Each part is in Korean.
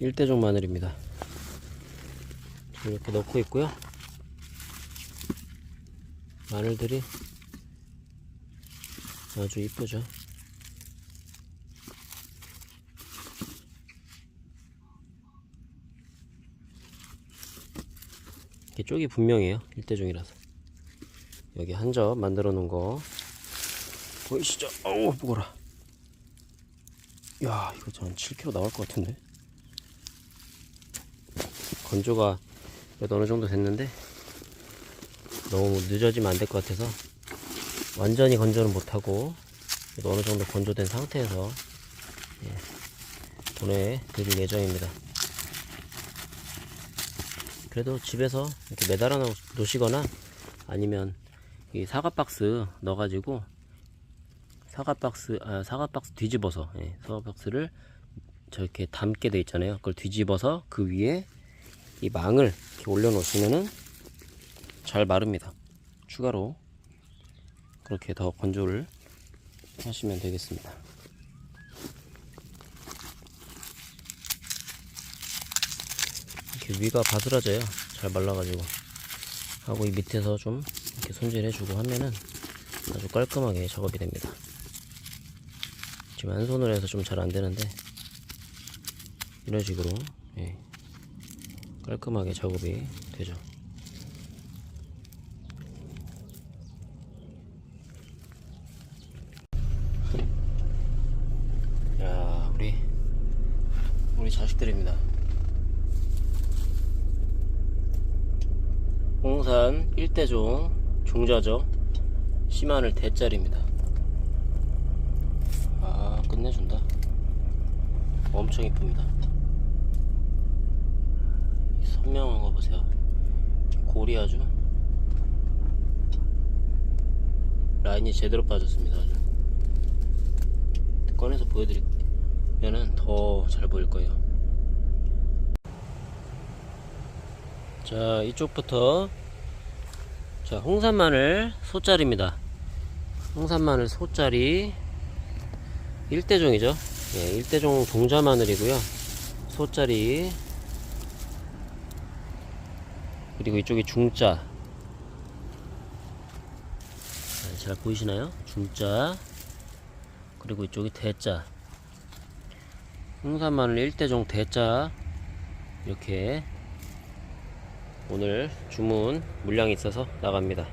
일대종 마늘입니다. 이렇게 넣고 있고요. 마늘들이 아주 이쁘죠. 이렇게 쪽이 분명해요. 일대종이라서. 여기 한접 만들어 놓은 거 보이시죠? 어우 무거라. 야 이거 한 7kg 나올 것 같은데. 건조가 그래도 어느 정도 됐는데 너무 늦어지면 안 될 것 같아서 완전히 건조는 못하고 그래도 어느 정도 건조된 상태에서 예, 보내드릴 예정입니다. 그래도 집에서 이렇게 매달아 놓- 놓으시거나 아니면 이 사과 박스 넣어가지고 사과 박스 아 사과 박스 뒤집어서 예, 사과 박스를 저렇게 담게 돼 있잖아요. 그걸 뒤집어서 그 위에 이 망을 이렇게 올려놓으시면은 잘 마릅니다. 추가로 그렇게 더 건조를 하시면 되겠습니다. 이렇게 위가 바스라져요. 잘 말라가지고 하고 이 밑에서 좀 이렇게 손질해주고 하면은 아주 깔끔하게 작업이 됩니다. 지금 한 손으로 해서 좀 잘 안 되는데 이런 식으로 예, 깔끔하게 작업이 되죠. 야, 우리 우리 자식들입니다. 홍산 일대종 종자죠. 씨마늘 대짜리입니다. 아, 끝내준다. 엄청 이쁩니다. 이 선명한 거 보세요. 골이 아주 라인이 제대로 빠졌습니다. 아주. 꺼내서 보여드리면은 더 잘 보일 거예요. 자, 이쪽부터 자, 홍산 마늘 소짜리입니다. 홍산 마늘 소짜리 1대종이죠. 예, 1대종 동자 마늘이고요. 소짜리 그리고 이쪽이 중자 자, 잘 보이시나요? 중자 그리고 이쪽이 대자 홍산 마늘 1대종 대자 이렇게 오늘 주문 물량이 있어서 나갑니다.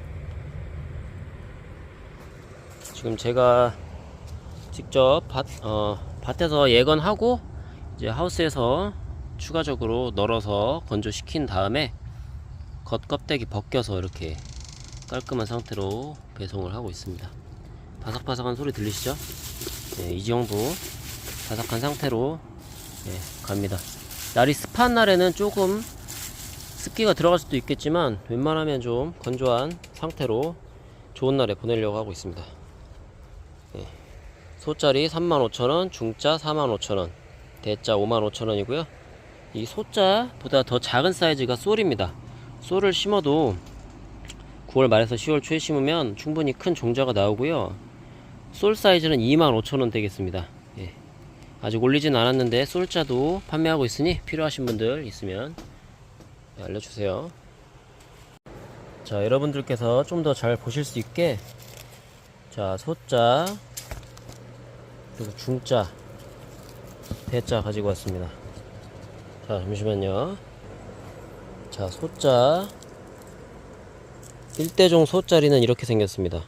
지금 제가 직접 밭, 어, 밭에서 예건하고 이제 하우스에서 추가적으로 널어서 건조시킨 다음에 겉 껍데기 벗겨서 이렇게 깔끔한 상태로 배송을 하고 있습니다. 바삭바삭한 소리 들리시죠? 네, 이 정도 바삭한 상태로 네, 갑니다. 날이 습한 날에는 조금 습기가 들어갈 수도 있겠지만 웬만하면 좀 건조한 상태로 좋은 날에 보내려고 하고 있습니다. 네. 소짜리 35,000원, 중짜 45,000원, 대짜 55,000원이고요. 이 소짜보다 더 작은 사이즈가 쏠입니다. 쏠을 심어도 9월 말에서 10월 초에 심으면 충분히 큰 종자가 나오고요. 쏠 사이즈는 25,000원 되겠습니다. 예. 아직 올리진 않았는데 쏠자도 판매하고 있으니 필요하신 분들 있으면 네, 알려주세요. 자, 여러분들께서 좀 더 잘 보실 수 있게 자, 소자 그리고 중자 대자 가지고 왔습니다. 자, 잠시만요. 자, 소자 1대종 소짜리는 이렇게 생겼습니다.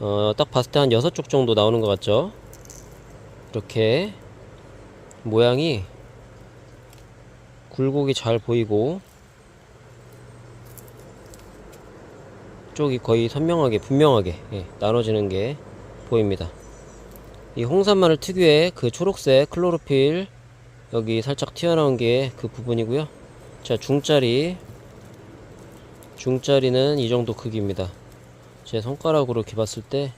어, 딱 봤을 때 한 6쪽 정도 나오는 것 같죠? 이렇게 모양이 굴곡이 잘 보이고 쪽이 거의 선명하게 분명하게 예, 나눠지는 게 보입니다. 이 홍산마늘 특유의 그 초록색 클로로필 여기 살짝 튀어나온 게 그 부분이고요. 자 중짜리 중짜리는 이 정도 크기입니다. 제 손가락으로 이렇게 봤을 때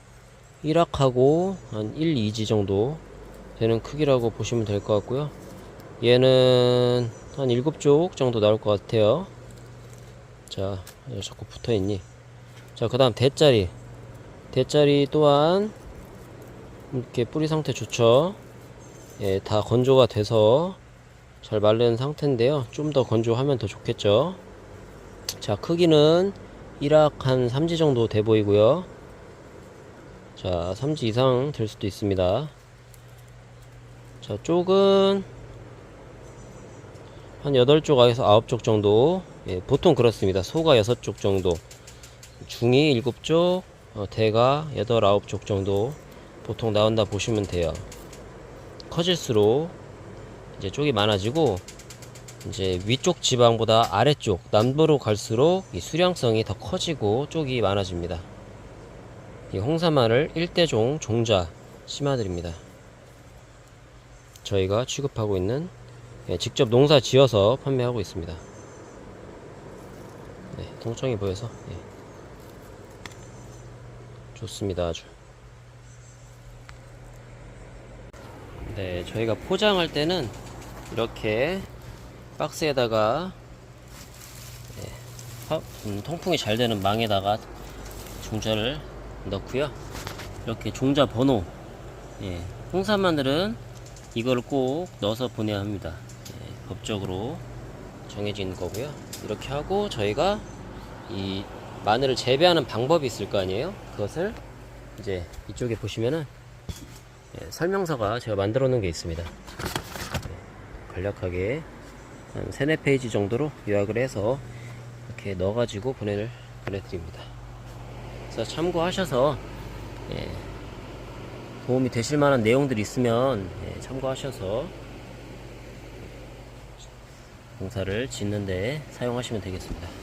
1학하고 한 1, 2지 정도 되는 크기라고 보시면 될 것 같고요. 얘는 한 7쪽 정도 나올 것 같아요. 자, 왜 자꾸 붙어 있니? 자, 그 다음 대짜리. 대짜리 또한 이렇게 뿌리 상태 좋죠. 예, 다 건조가 돼서 잘 마른 상태인데요. 좀 더 건조하면 더 좋겠죠. 자, 크기는 1학 한 3지 정도 돼 보이고요. 자, 3지 이상 될 수도 있습니다. 자, 쪽은 한 8쪽에서 9쪽 정도. 예, 보통 그렇습니다. 소가 6쪽 정도. 중이 7쪽, 어, 대가 8, 9쪽 정도 보통 나온다 보시면 돼요. 커질수록 이제 쪽이 많아지고 이제 위쪽 지방보다 아래쪽 남부로 갈수록 이 수량성이 더 커지고 쪽이 많아집니다. 이 홍사마늘 1대종 종자 심화드립니다. 저희가 취급하고 있는 예, 직접 농사 지어서 판매하고 있습니다. 네, 통청이 보여서 예. 좋습니다 아주. 네, 저희가 포장할 때는 이렇게 박스에다가 네, 화- 음, 통풍이 잘 되는 망에다가 종자를 넣고요. 이렇게 종자 번호, 예, 홍삼마늘은 이걸 꼭 넣어서 보내야 합니다. 예, 법적으로 정해진 거고요. 이렇게 하고 저희가 이 마늘을 재배하는 방법이 있을 거 아니에요? 그것을 이제 이쪽에 보시면은 예, 설명서가 제가 만들어 놓은 게 있습니다. 예, 간략하게 한 세네 페이지 정도로 요약을 해서 이렇게 넣어가지고 보내, 보내드립니다. 그래서 참고하셔서 예, 도움이 되실 만한 내용들이 있으면 예, 참고하셔서 공사를 짓는데 사용하시면 되겠습니다.